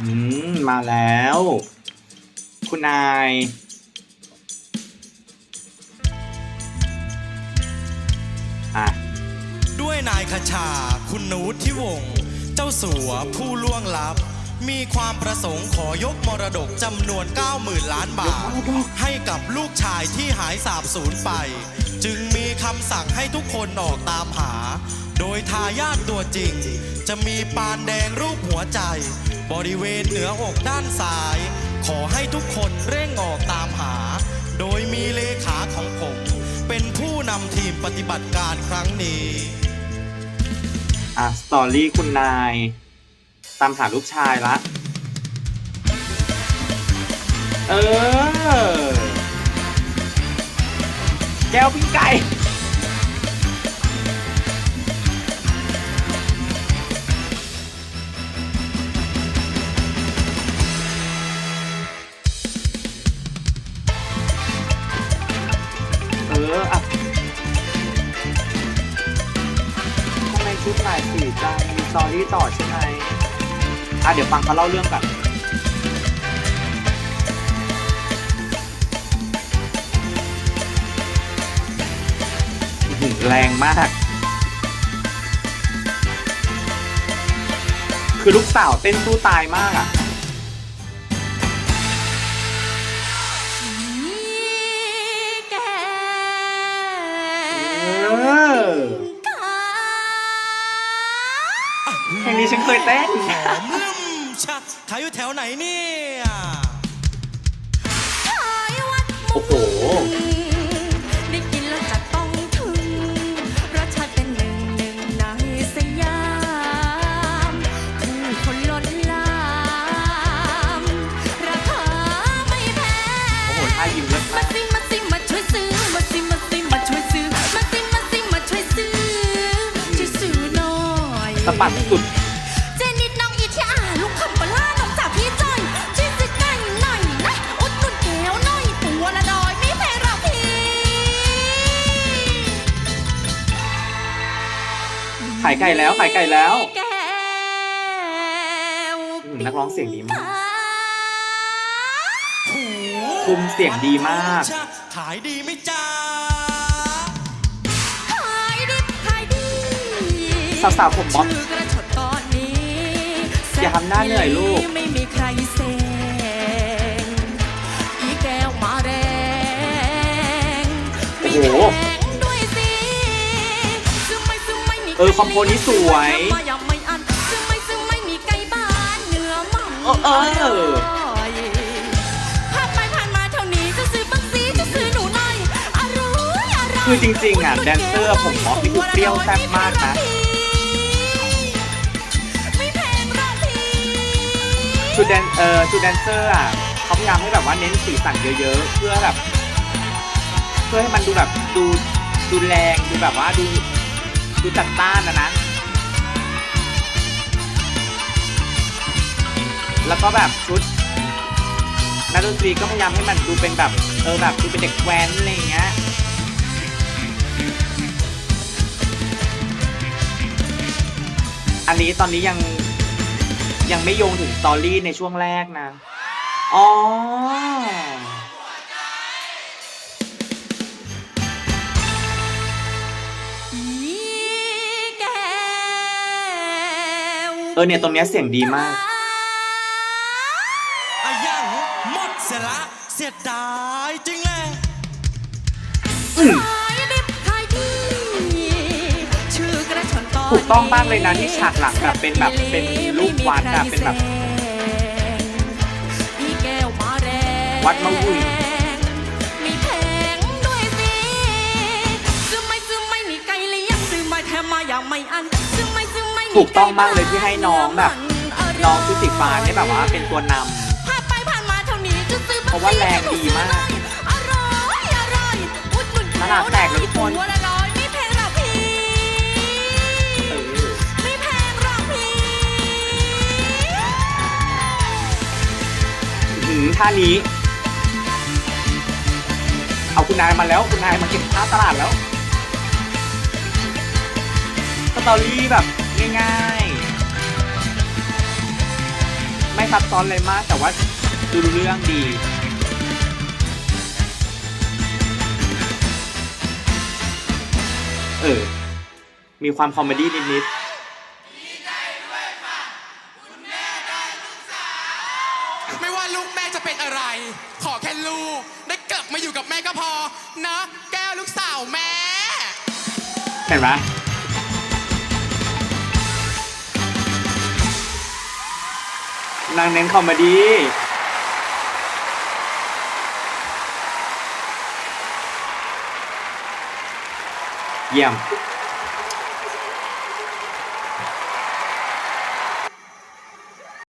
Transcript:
อืม มาแล้ว คุณนาย อะ ด้วยนายคชา คุณนูทิวงศ์เจ้าสัวผู้ล่วงลับ มีความประสงค์ขอยกมรดกจำนวน 90,000 ล้านบาท ให้กับลูกชายที่หายสาบสูญไป จึงมีคำสั่งให้ทุกคนออกตามหา โดยทายาทตัวจริง จะมีปานแดงรูปหัวใจ บริเวณเหนืออกด้านซ้าย ขอให้ทุกคนเร่งออกตามหา โดยมีเลขาของผม เป็นผู้นำทีมปฏิบัติการครั้งนี้ อะสตอรี่คุณนาย ตามหาลูกชายละ เออ แก้วปิ้งไก่ ชุดหลายสีจังมีสตอรี่ต่อใช่ไหมอะเดี๋ยวฟังเขาเล่าเรื่องกันอื้อหือแรงมาก คือลูกสาวเต้นสู้ตายมากอะ เพลงนี้ฉันเคยเต้นหอมลืมชะขายอยู่แถวไหนเนี่ยโอ้โห ได้กินแล้วจะต้องถึงรสชาติเป็นหนึ่งหนึ่งในสยามผู้คนล้นหลามราคาไม่แพโอ้โหงท่ายิ้มเลิศมามากสิมาสิมาช่วยซื้อ มาสิมาสิมาช่วยซื้อ มาสิมาสิมาช่วยซื้อ ช่วยซื้อหน่อย สะบัดสุดายไก่แล้วขายไก่แล้ว แก้วอืมนักร้องเสียงดีมากตคุมเสียงดีมากชะขายดีไหมจ้าขายดิบขายดีสาวๆผมบ๊อบ ชื่อกระชดตอนนี้อย่าทำหน้าเหนื่อยลูก ไม่มีใครเซงอีแก้วมาแรง โอ้โห เออคอมโพนี้สวยมายังไม่อันซึ่งไม่ซึ่งไม่มีไก่บ้านเนื้อมันเออเออผ่านไปผ่านมาเท่านี้จะซื้อบักซีจะซื้อหนูหน่อยอร่อยอร่อยคือจริงๆอะแดนเซอร์ผมบ๊อบนี่คือเปรี้ยวแซ่บมากนะไม่แพงหรอกพี่ชุดแดนเออชุดแดนเซอร์อะเขาพยายามให้แบบว่าเน้นสีสันเยอะๆ เพื่อแบบ เพื่อให้มันดูแบบดูดูแรงดูแบบว่าดู ดูจัดต้านนะนะ แล้วก็แบบชุดนักดนตรีก็พยายามให้มันดูเป็นแบบเออแบบดูเป็นเด็กแว้นอะไรอย่างเงี้ยอันนี้ตอนนี้ยังยังไม่โยงถึงสตอรี่ในช่วงแรกนะ อ๋อ เออเนี่ย ตรงเนี้ยเสียงดีมาก อายังหมดเสียละเสียดายจริงแหละอืมขายดิบขายดีชื่อกระชอนตอนถูกต้องมากเลยนะที่ฉากหลังแบบเป็นแบบเป็นรูปวัดอะเป็นแบบอีแก้วมาแรงวัดมะวุยมีแพงด้วยสิซื้อไม่ซื้อไม่มีไก่เลี้ยงซื้อมาแถมมาอย่างไม่อัน ถูกต้องมากเลยที่ให้น้องแบบอร่ยน้องชุดสีฟ้าเนี่ยแบบว่าเป็นตัวนำผ่านไปผ่านมาเท่านี้จะซื้อเพราะว่าแรงดีมากอร่อยอร่อยอุดหนุนตลาดแตกเลยทุกคนหัวละร้อยไม่แพงหรอกพี่เออไม่แพงหรอกพี่หืมท่านี้ เอาคุณนายมาแล้วคุณนายมาเก็บค่าตลาดแล้วสตอรี่แบบ ง่ายๆ ไม่ซับซ้อนอะไรมาก แต่ว่าดูรู้เรื่องดี เออ มีความคอมเมดี้นิดไม่ว่าลูกแม่จะเป็นอะไร ขอแค่ลูก ได้กลับมาอยู่กับแม่ก็พอ นะ แก้วลูกสาวแม่ๆเห็นไหม นางเน้นคอมเมดี้เยี่ยม